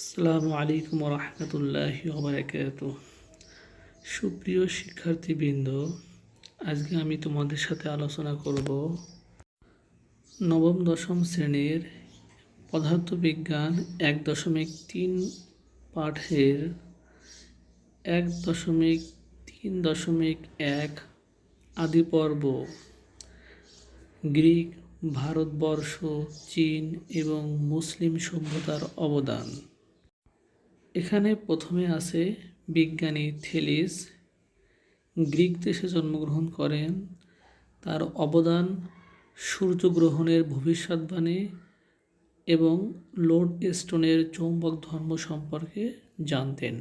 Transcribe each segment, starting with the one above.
আসসালামু আলাইকুম রহমতুল্লাহ ওবরাকাত। সুপ্রিয় শিক্ষার্থীবৃন্দ, আজকে আমি তোমাদের সাথে আলোচনা করব নবম দশম শ্রেণির পদার্থবিজ্ঞান এক দশমিক তিন পাঠের এক দশমিক তিন দশমিক এক আদি পর্ব। গ্রিক, ভারতবর্ষ, চীন এবং মুসলিম সভ্যতার অবদান। এখানে প্রথমে আছে বিজ্ঞানী থেলিস গ্রিক দেশে জন্মগ্রহণ করেন, তার অবদান সূর্যগ্রহণের ভবিষ্যৎবাণী এবং লর্ড স্টোনের চৌম্বক ধর্ম সম্পর্কে জানতেন।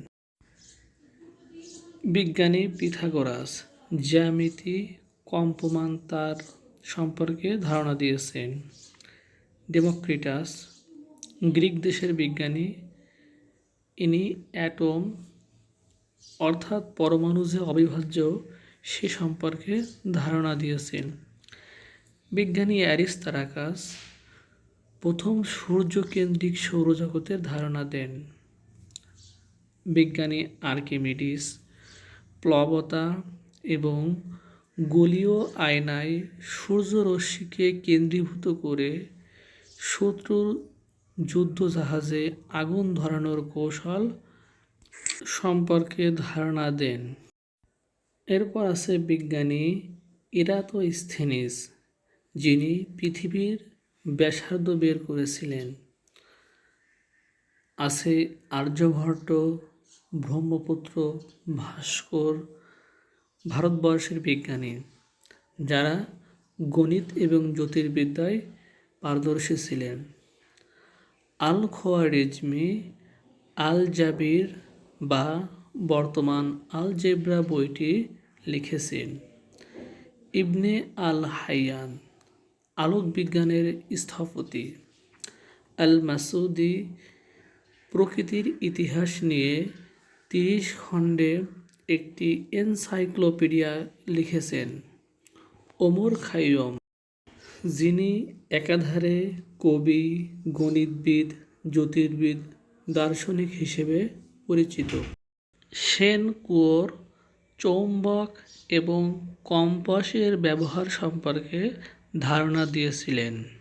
বিজ্ঞানী পিথাগোরাস জ্যামিতি কম্পমান তার সম্পর্কে ধারণা দিয়েছেন। ডেমোক্রিটাস, গ্রিক দেশের বিজ্ঞানী অ্যাটম, অর্থাৎ পরমাণু যে অবিভাজ্য, সে সম্পর্কে ধারণা দিয়েছেন। বিজ্ঞানী অ্যারিস্তারাকাস প্রথম সূর্যকেন্দ্রিক সৌরজগতের ধারণা দেন। বিজ্ঞানী আর্কিমিডিস, প্লবতা এবং গলীয় আয়নায় সূর্যরশ্মিকে কেন্দ্রীভূত করে শত্রুর যুদ্ধজাহাজে আগুন ধরানোর কৌশল সম্পর্কে ধারণা দেন। এরপর আছে বিজ্ঞানী ইরাতো ইরাতোস্থেনিস, যিনি পৃথিবীর ব্যাসার্ধ বের করেছিলেন। আছে আর্যভট্ট, ব্রহ্মপুত্র, ভাস্কর, ভারতবর্ষের বিজ্ঞানী, যারা গণিত এবং জ্যোতির্বিদ্যায় পারদর্শী ছিলেন। আল খোয়ারিজমি আল জাবির বা বর্তমান আল জেব্রা বইটি লিখেছেন ইবনে আল হাইয়ান আলোক বিজ্ঞানের স্থপতি। আল মাসুদি প্রকৃতির ইতিহাস নিয়ে তিরিশ খণ্ডে একটি এনসাইক্লোপিডিয়া লিখেছেন ওমর খাইয়ম। যিনি একাধারে কবি, গণিতবিদ, জ্যোতির্বিদ, দার্শনিক হিসেবে পরিচিত। সেন কুয়োর চৌম্বক এবং কম্পাসের ব্যবহার সম্পর্কে ধারণা দিয়েছিলেন।